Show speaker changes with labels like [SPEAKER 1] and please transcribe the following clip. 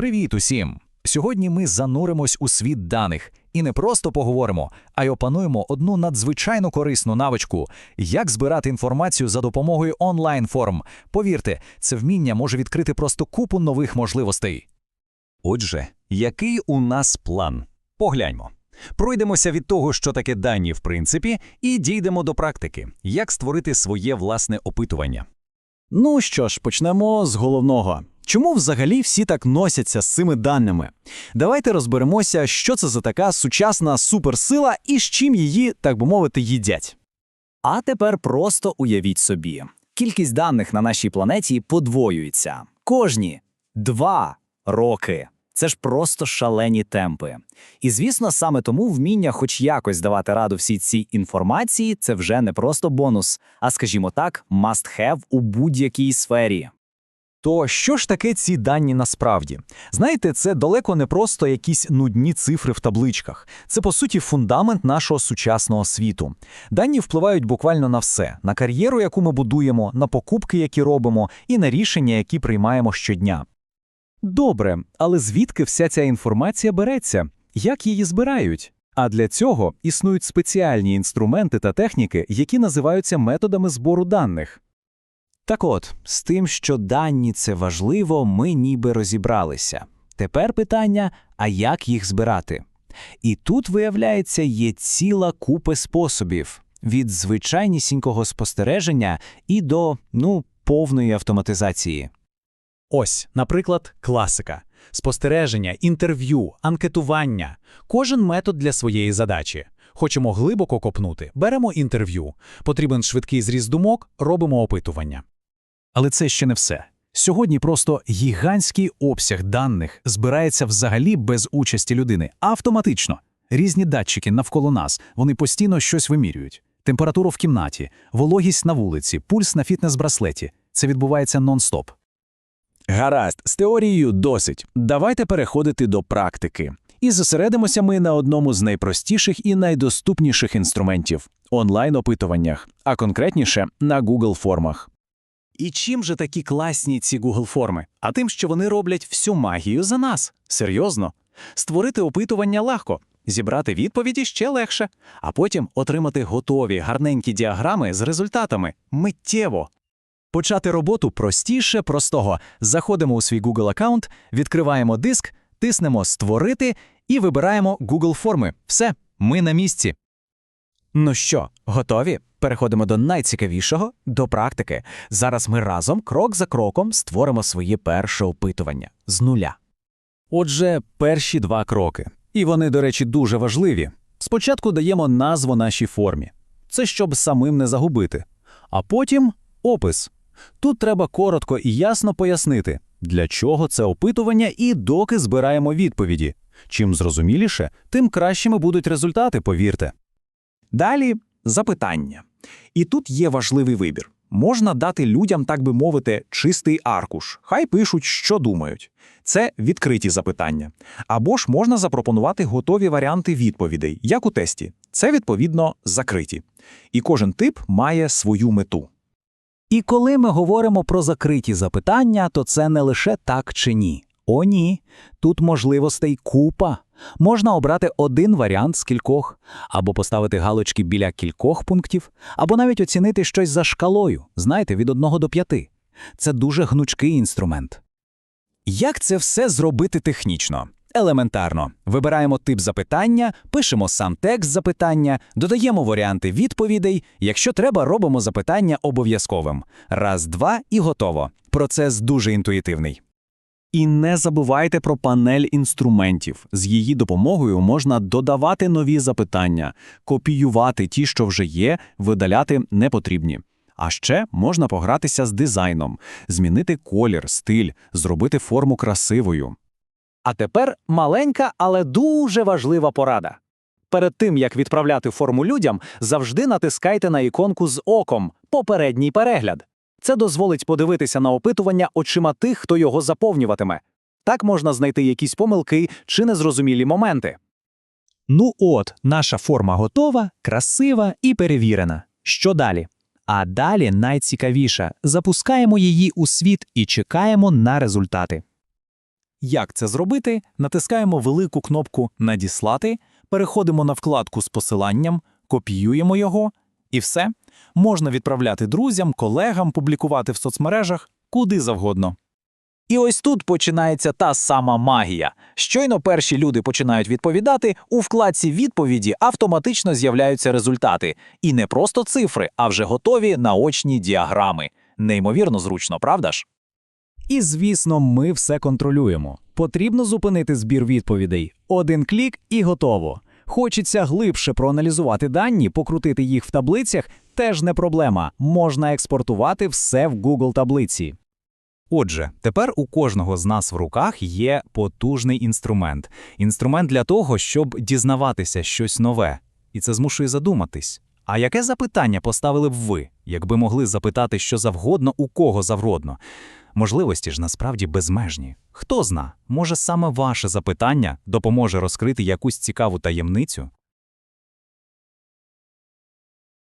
[SPEAKER 1] Привіт усім! Сьогодні ми зануримось у світ даних і не просто поговоримо, а й опануємо одну надзвичайно корисну навичку як збирати інформацію за допомогою онлайн-форм. Повірте, це вміння може відкрити просто купу нових можливостей.
[SPEAKER 2] Отже, який у нас план? Погляньмо. Пройдемося від того, що таке дані в принципі, і дійдемо до практики, як створити своє власне опитування.
[SPEAKER 3] Ну що ж, почнемо з головного. Чому взагалі всі так носяться з цими даними? Давайте розберемося, що це за така сучасна суперсила і з чим її, так би мовити, їдять. А тепер просто уявіть собі: кількість даних на нашій планеті подвоюється кожні два роки. Це ж просто шалені темпи. І звісно, саме тому вміння хоч якось давати раду всій цій інформації це вже не просто бонус, а скажімо так, must have у будь-якій сфері. То що ж таке ці дані насправді? Знаєте, це далеко не просто якісь нудні цифри в табличках. Це по суті фундамент нашого сучасного світу. Дані впливають буквально на все: на кар'єру, яку ми будуємо, на покупки, які робимо, і на рішення, які приймаємо щодня. Добре, але звідки вся ця інформація береться? Як її збирають? А для цього існують спеціальні інструменти та техніки, які називаються методами збору даних. Так от, з тим, що дані це важливо, ми ніби розібралися. Тепер питання: а як їх збирати? І тут, виявляється, є ціла купа способів від звичайнісінького спостереження і до ну, повної автоматизації.
[SPEAKER 4] Ось, наприклад, класика: спостереження, інтерв'ю, анкетування. Кожен метод для своєї задачі. Хочемо глибоко копнути, беремо інтерв'ю. Потрібен швидкий зріз думок, робимо опитування.
[SPEAKER 1] Але це ще не все. Сьогодні просто гігантський обсяг даних збирається взагалі без участі людини, автоматично. Різні датчики навколо нас, вони постійно щось вимірюють. Температуру в кімнаті, вологість на вулиці, пульс на фітнес-браслеті. Це відбувається нон-стоп.
[SPEAKER 3] Гаразд, з теорією досить. Давайте переходити до практики. І зосередимося ми на одному з найпростіших і найдоступніших інструментів онлайн-опитуваннях, а конкретніше на Google формах. І чим же такі класні ці Google форми? А тим, що вони роблять всю магію за нас. Серйозно. Створити опитування легко, зібрати відповіді ще легше, а потім отримати готові гарненькі діаграми з результатами миттєво. Почати роботу простіше простого. Заходимо у свій Google аккаунт, відкриваємо диск, тиснемо Створити і вибираємо Google форми. Все, ми на місці. Ну що, готові? Переходимо до найцікавішого до практики. Зараз ми разом, крок за кроком, створимо своє перше опитування з нуля. Отже, перші два кроки. І вони, до речі, дуже важливі. Спочатку даємо назву нашій формі. Це щоб самим не загубити. А потім опис. Тут треба коротко і ясно пояснити, для чого це опитування і доки збираємо відповіді. Чим зрозуміліше, тим кращими будуть результати, повірте. Далі запитання. І тут є важливий вибір. Можна дати людям, так би мовити, чистий аркуш. Хай пишуть, що думають. Це відкриті запитання. Або ж можна запропонувати готові варіанти відповідей, як у тесті. Це, відповідно, закриті. І кожен тип має свою мету. І коли ми говоримо про закриті запитання, то це не лише так чи ні. О, ні. Тут можливостей купа. Можна обрати один варіант з кількох, або поставити галочки біля кількох пунктів, або навіть оцінити щось за шкалою, знаєте, від 1 до 5. Це дуже гнучкий інструмент. Як це все зробити технічно? Елементарно. Вибираємо тип запитання, пишемо сам текст запитання, додаємо варіанти відповідей. Якщо треба, робимо запитання обов'язковим. Раз, два і готово. Процес дуже інтуїтивний. І не забувайте про панель інструментів. З її допомогою можна додавати нові запитання, копіювати ті, що вже є, видаляти непотрібні. А ще можна погратися з дизайном, змінити колір, стиль, зробити форму красивою. А тепер маленька, але дуже важлива порада. Перед тим, як відправляти форму людям, завжди натискайте на іконку з оком попередній перегляд. Це дозволить подивитися на опитування очима тих, хто його заповнюватиме. Так можна знайти якісь помилки чи незрозумілі моменти. Ну от, наша форма готова, красива і перевірена. Що далі? А далі найцікавіше запускаємо її у світ і чекаємо на результати. Як це зробити? Натискаємо велику кнопку Надіслати, переходимо на вкладку з посиланням, копіюємо його, і все. Можна відправляти друзям, колегам, публікувати в соцмережах, куди завгодно.
[SPEAKER 1] І ось тут починається та сама магія. Щойно перші люди починають відповідати, у вкладці відповіді автоматично з'являються результати. І не просто цифри, а вже готові наочні діаграми. Неймовірно зручно, правда ж?
[SPEAKER 4] І, звісно, ми все контролюємо. Потрібно зупинити збір відповідей. Один клік і готово. Хочеться глибше проаналізувати дані, покрутити їх в таблицях теж не проблема. Можна експортувати все в Google таблиці. Отже, тепер у кожного з нас в руках є потужний інструмент. Інструмент для того, щоб дізнаватися щось нове. І це змушує задуматись. А яке запитання поставили б ви, якби могли запитати що завгодно у кого завгодно? Можливості ж насправді безмежні. Хто зна, може саме ваше запитання допоможе розкрити якусь цікаву таємницю?